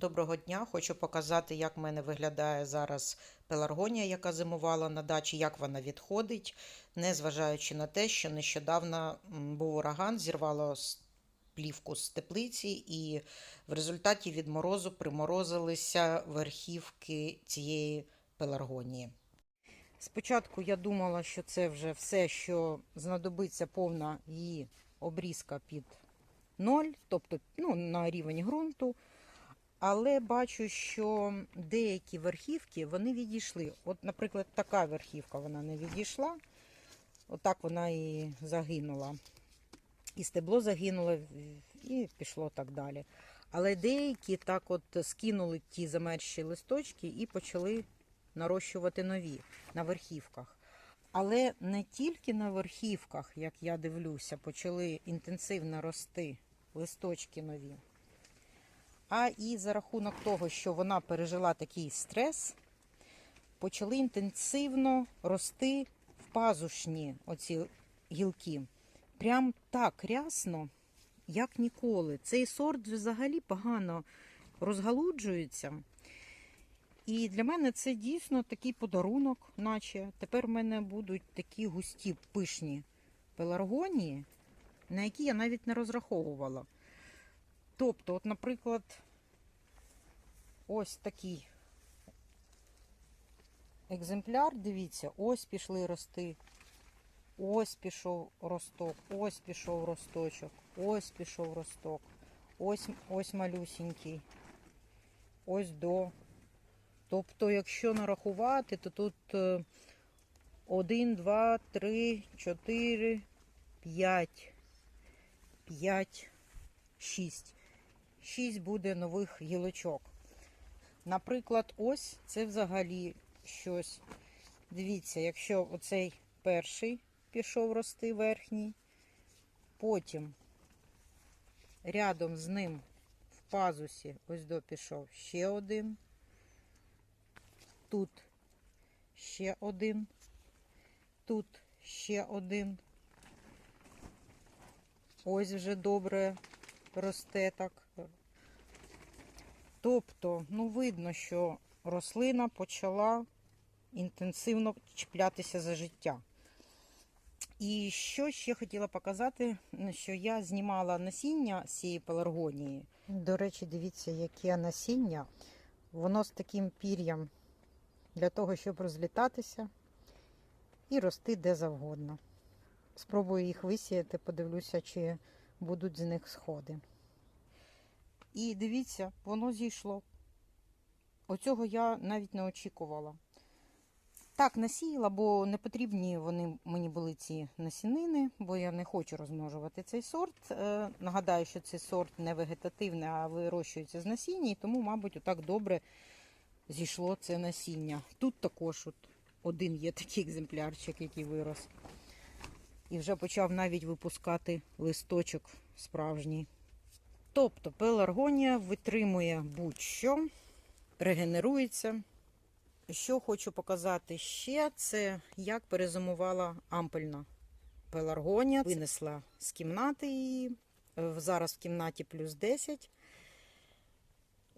Доброго дня! Хочу показати, як в мене виглядає зараз пеларгонія, яка зимувала на дачі, як вона відходить, незважаючи на те, що нещодавно був ураган, зірвало плівку з теплиці, і в результаті від морозу приморозилися верхівки цієї пеларгонії. Спочатку я думала, що це вже все, що знадобиться повна її обрізка під ноль, тобто ну, на рівень ґрунту. Але бачу, що деякі верхівки вони відійшли. От, наприклад, така верхівка вона не відійшла. Отак вона і загинула. І стебло загинуло, і пішло так далі. Але деякі так от скинули ті замерзші листочки і почали нарощувати нові на верхівках. Але не тільки на верхівках, як я дивлюся, почали інтенсивно рости листочки нові. А і за рахунок того, що вона пережила такий стрес, почали інтенсивно рости в пазушні оці гілки. Прям так рясно, як ніколи. Цей сорт взагалі погано розгалуджується. І для мене це дійсно такий подарунок, наче тепер в мене будуть такі густі пишні пеларгонії, на які я навіть не розраховувала. Тобто, от, наприклад, ось такий екземпляр, дивіться, ось пішли рости, ось пішов росток, ось пішов росточок, ось пішов росток, ось, ось малюсінький, ось до. Тобто, якщо нарахувати, то тут 1, 2, 3, 4, 5, 5, 6. 6 буде нових гілочок. Наприклад, ось це взагалі щось. Дивіться, якщо оцей перший пішов рости верхній, потім рядом з ним в пазусі ось до пішов ще один. Тут ще один, тут ще один. Ось вже добре росте так. Тобто, ну, видно, що рослина почала інтенсивно чіплятися за життя. І що ще хотіла показати, що я знімала насіння з цієї пеларгонії. До речі, дивіться, яке насіння. Воно з таким пір'ям для того, щоб розлітатися і рости де завгодно. Спробую їх висіяти, подивлюся, чи будуть з них сходи. І дивіться, воно зійшло. Оцього я навіть не очікувала. Так, насіяла, бо не потрібні вони мені були ці насінини, бо я не хочу розмножувати цей сорт. Е, нагадаю, що цей сорт не вегетативний, а вирощується з насіння, і тому, мабуть, отак добре зійшло це насіння. Тут також от один є такий екземплярчик, який вирос. І вже почав навіть випускати листочок справжній. Тобто пеларгонія витримує будь-що, регенерується. Що хочу показати ще, це як перезимувала ампельна пеларгонія. Винесла з кімнати її. Е, Зараз в кімнаті плюс 10.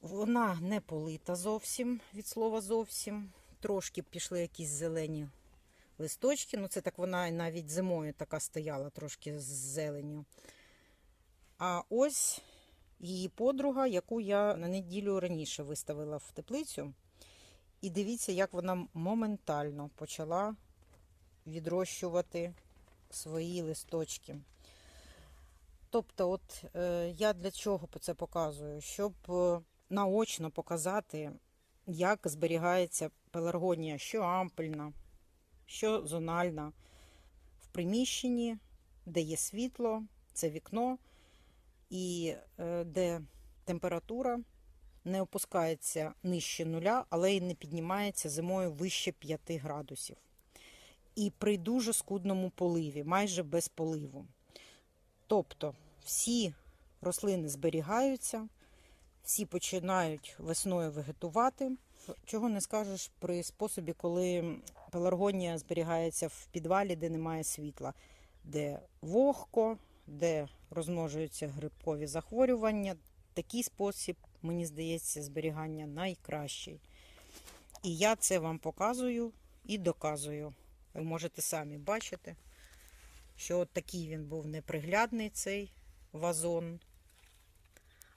Вона не полита зовсім від слова зовсім. Трошки пішли якісь зелені листочки. Ну, це так вона навіть зимою така стояла, трошки з зеленю. А ось її подруга, яку я на неділю раніше виставила в теплицю. І дивіться, як вона моментально почала відрощувати свої листочки. Тобто, от е, я для чого це показую? Щоб е, наочно показати, як зберігається пеларгонія, що ампельна, що зональна. В приміщенні, де є світло, це вікно, і е, де температура не опускається нижче нуля, але й не піднімається зимою вище 5 градусів. І при дуже скудному поливі, майже без поливу. Тобто всі рослини зберігаються, всі починають весною вегетувати. Чого не скажеш при способі, коли пеларгонія зберігається в підвалі, де немає світла, де вогко, де розмножуються грибкові захворювання. Такий спосіб мені здається, зберігання найкращий. І я це вам показую і доказую. Ви можете самі бачити, що от такий він був неприглядний цей вазон.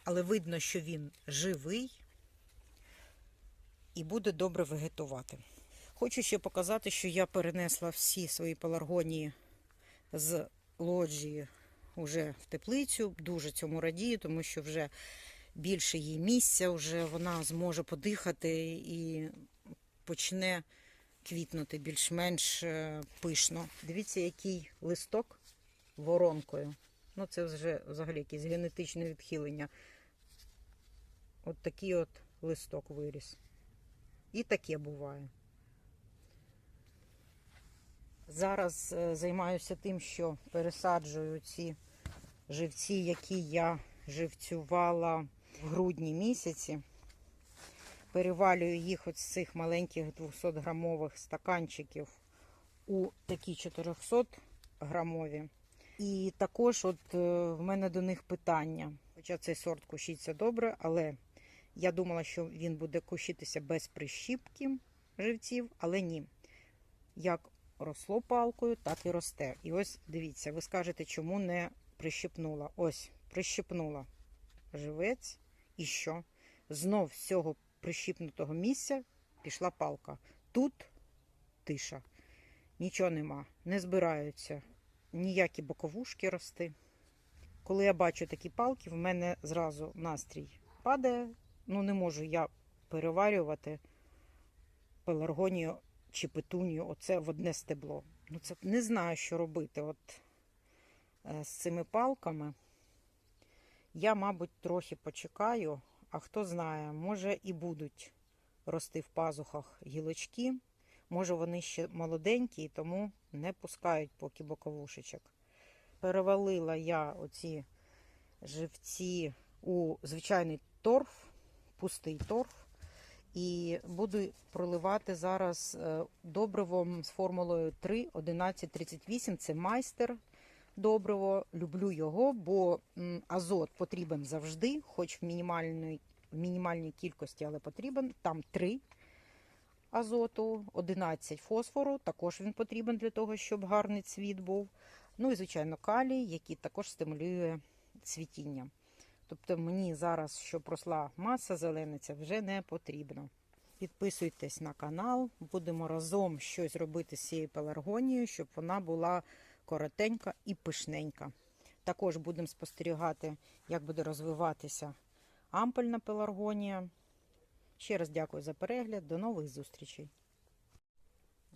Але видно, що він живий і буде добре вегетувати. Хочу ще показати, що я перенесла всі свої пеларгонії з лоджії вже в теплицю. Дуже цьому радію, тому що вже більше їй місця, вже вона зможе подихати і почне квітнути більш-менш е, пишно. Дивіться, який листок воронкою. Ну, це вже взагалі якесь генетичне відхилення. От такий от листок виріс. І таке буває. Зараз е, займаюся тим, що пересаджую ці живці, які я живцювала в грудні місяці. Перевалюю їх от з цих маленьких 200-грамових стаканчиків у такі 400 грамові. І також от е, в мене до них питання. Хоча цей сорт кущиться добре, але я думала, що він буде кущитися без прищіпки живців, але ні. Як росло палкою, так і росте. І ось дивіться, ви скажете, чому не прищепнула. Ось, прищепнула живець. І що? Знов з цього прищіпнутого місця пішла палка. Тут тиша. Нічого нема, не збираються ніякі боковушки рости. Коли я бачу такі палки, в мене зразу настрій падає. Ну, не можу я переварювати пеларгонію чи петунію оце в одне стебло. Ну, це не знаю, що робити от е, з цими палками. Я, мабуть, трохи почекаю, а хто знає, може і будуть рости в пазухах гілочки. Може, вони ще молоденькі, тому не пускають поки боковушечок. Перевалила я оці живці у звичайний торф, пустий торф. І буду проливати зараз е, добривом з формулою 3, 11, 38. Це майстер добриво. Люблю його, бо азот потрібен завжди, хоч в мінімальній, в мінімальній кількості, але потрібен. Там 3 азоту, 11 фосфору. Також він потрібен для того, щоб гарний цвіт був. Ну і, звичайно, калій, який також стимулює цвітіння. Тобто мені зараз, щоб росла маса зелениця, вже не потрібно. Підписуйтесь на канал, будемо разом щось робити з цією пеларгонією, щоб вона була коротенька і пишненька. Також будемо спостерігати, як буде розвиватися ампельна пеларгонія. Ще раз дякую за перегляд. До нових зустрічей!